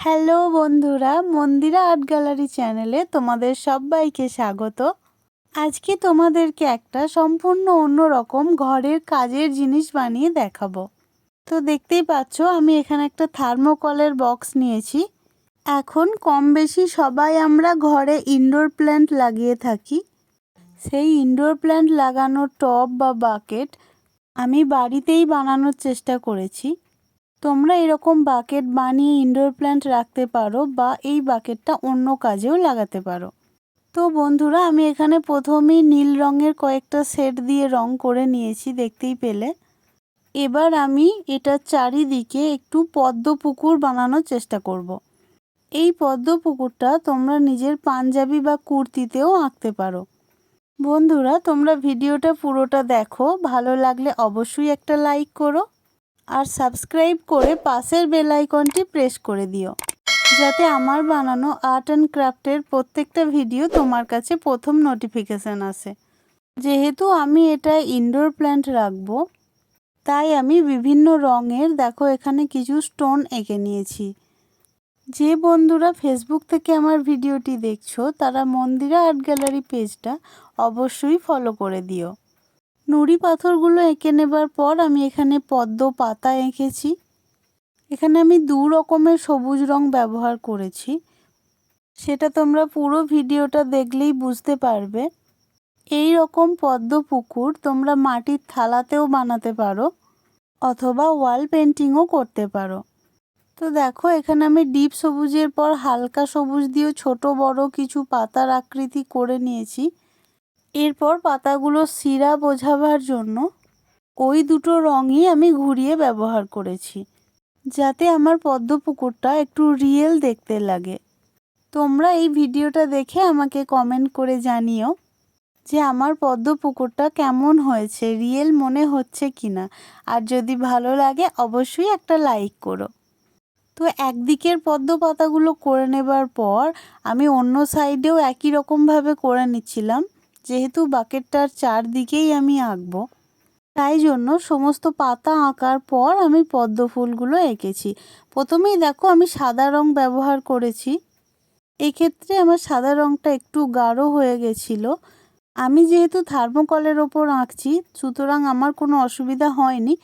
Hello বন্ধুরা, মন্দিরা art gallery চ্যানেলে তোমাদের সবাইকে স্বাগত। আজকে তোমাদেরকে একটা সম্পূর্ণ অন্যরকম ঘরের কাজের জিনিস বানিয়ে দেখাবো। তো দেখতেই পাচ্ছ, আমি এখানে একটা থার্মোকলের বক্স নিয়েছি। এখন কম বেশি সবাই আমরা ঘরে ইনডোর প্ল্যান্ট লাগিয়ে থাকি। সেই ইনডোর প্ল্যান্ট লাগানোর টব বা বাকেট আমি বাড়িতেই বানানোর চেষ্টা করেছি। তোমরা এরকম বাকেট বানিয়ে ইনডোর প্ল্যান্ট রাখতে পারো বা এই বাকেটটা অন্য কাজেও লাগাতে পারো। তো বন্ধুরা, আমি এখানে প্রথমেই নীল রঙের কয়েকটা সেট দিয়ে রং করে নিয়েছি, দেখতেই পেলে। এবার আমি এটার চারিদিকে একটু পদ্ম পুকুর বানানোর চেষ্টা করব। এই পদ্ম পুকুরটা তোমরা নিজের পাঞ্জাবি বা কুর্তিতেও আঁকতে পারো। বন্ধুরা, তোমরা ভিডিওটা পুরোটা দেখো, ভালো লাগলে অবশ্যই একটা লাইক করো। আর সাবস্ক্রাইব করে পাশের বেল আইকনটি প্রেস করে দিও। যাতে আমার বানানো আর্ট অ্যান্ড ক্রাফটের প্রত্যেকটা ভিডিও তোমার কাছে প্রথম নোটিফিকেশান আসে। যেহেতু আমি এটা ইনডোর প্ল্যান্ট রাখব, তাই আমি বিভিন্ন রঙের, দেখো এখানে কিছু স্টোন এঁকে নিয়েছি। যে বন্ধুরা ফেসবুক থেকে আমার ভিডিওটি দেখছ, তারা মন্দিরা আর্ট গ্যালারি পেজটা অবশ্যই ফলো করে দিও। নুড়ি পাথরগুলো এঁকে নেবার পর আমি এখানে পদ্ম পাতা এঁকেছি। এখানে আমি দু রকমের সবুজ রং ব্যবহার করেছি। সেটা তোমরা পুরো ভিডিওটা দেখলেই বুঝতে পারবে। এই রকম পদ্ম পুকুর তোমরা মাটির থালাতেও বানাতে পারো অথবা ওয়াল পেন্টিংও করতে পারো। তো দেখো, এখানে আমি ডিপ সবুজের পর হালকা সবুজ দিয়েও ছোট বড় কিছু পাতার আকৃতি করে নিয়েছি। এরপর পাতাগুলো শিরা বোঝাবার জন্য ওই দুটো রঙই আমি ঘুরিয়ে ব্যবহার করেছি, যাতে আমার পদ্ম পুকুরটা একটু রিয়েল দেখতে লাগে। তোমরা এই ভিডিওটা দেখে আমাকে কমেন্ট করে জানিও যে আমার পদ্ম পুকুরটা কেমন হয়েছে রিয়েল মনে হচ্ছে কি না আর যদি ভালো লাগে, অবশ্যই একটা লাইক করো। তো একদিকের পদ্ম পাতাগুলো করে নেবার পর আমি অন্য সাইডেও একই রকমভাবে করে নিচ্ছিলাম। যেহেতু বাকেটটার চারদিকেই আমি আঁকবো, তাই জন্য সমস্ত পাতা আঁকার পর আমি পদ্ম ফুলগুলো এঁকেছি। প্রথমেই দেখো আমি সাদা রং ব্যবহার করেছি। এক্ষেত্রে আমার সাদা রংটা একটু গাঢ় হয়ে গেছিল। আমি যেহেতু থার্মোকলের ওপর আঁকছি, সুতরাং আমার কোনো অসুবিধা হয়নি।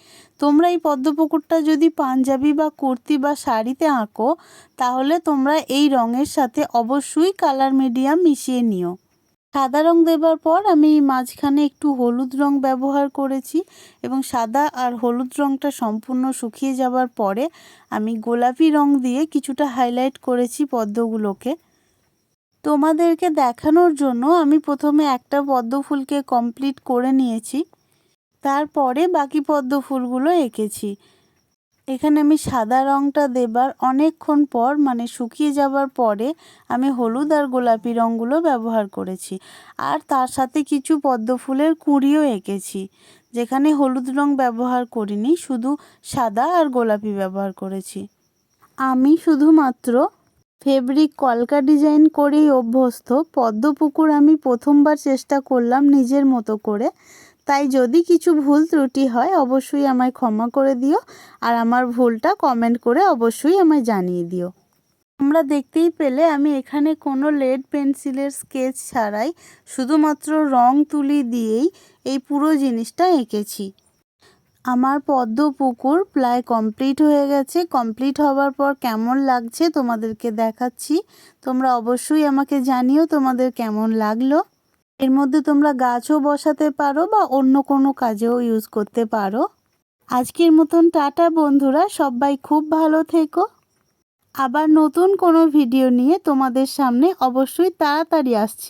তোমরা এই পদ্মপুকুরটা যদি পাঞ্জাবি বা কুর্তি বা শাড়িতে আঁকো, তাহলে তোমরা এই রঙের সাথে অবশ্যই কালার মিডিয়াম মিশিয়ে নিও। সাদা রং দেবার পর আমি মাঝখানে একটু হলুদ রং ব্যবহার করেছি এবং সাদা আর হলুদ রংটা সম্পূর্ণ শুকিয়ে যাবার পরে আমি গোলাপি রং দিয়ে কিছুটা হাইলাইট করেছি পদ্মগুলোকে। তোমাদেরকে দেখানোর জন্য আমি প্রথমে একটা পদ্ম ফুলকে কমপ্লিট করে নিয়েছি। তারপরে বাকি পদ্ম ফুলগুলো এঁকেছি। এখানে আমি সাদা রঙটা দেবার অনেকক্ষণ পর মানে শুকিয়ে যাবার পরে, আমি হলুদ আর গোলাপি রঙগুলো ব্যবহার করেছি। আর তার সাথে কিছু পদ্ম ফুলের কুঁড়িও এঁকেছি, যেখানে হলুদ রং ব্যবহার করিনি, শুধু সাদা আর গোলাপি ব্যবহার করেছি। আমি শুধুমাত্র ফেব্রিক কলকা ডিজাইন করেই অভ্যস্ত পদ্মপুকুর আমি প্রথমবার চেষ্টা করলাম নিজের মতো করে। তাই যদি কিছু ভুল ত্রুটি হয়, অবশ্যই আমায় ক্ষমা করে দিও। আর আমার ভুলটা কমেন্ট করে অবশ্যই আমায় জানিয়ে দিও। আমরা দেখতেই পেলে, আমি এখানে কোনো লেড পেন্সিলের স্কেচ ছাড়াই শুধুমাত্র রং তুলি দিয়েই এই পুরো জিনিসটা এঁকেছি। আমার পদ্ম পুকুর প্রায় কমপ্লিট হয়ে গেছে। কমপ্লিট হওয়ার পর কেমন লাগছে তোমাদেরকে দেখাচ্ছি। তোমরা অবশ্যই আমাকে জানিও তোমাদের কেমন লাগল। এর মধ্যে তোমরা গাছও বসাতে পারো বা অন্য কোনো কাজেও ইউজ করতে পারো। আজকের মতন টাটা বন্ধুরা, সবাই খুব ভালো থেকো। আবার নতুন কোনো ভিডিও নিয়ে তোমাদের সামনে অবশ্যই তাড়াতাড়ি আসছি।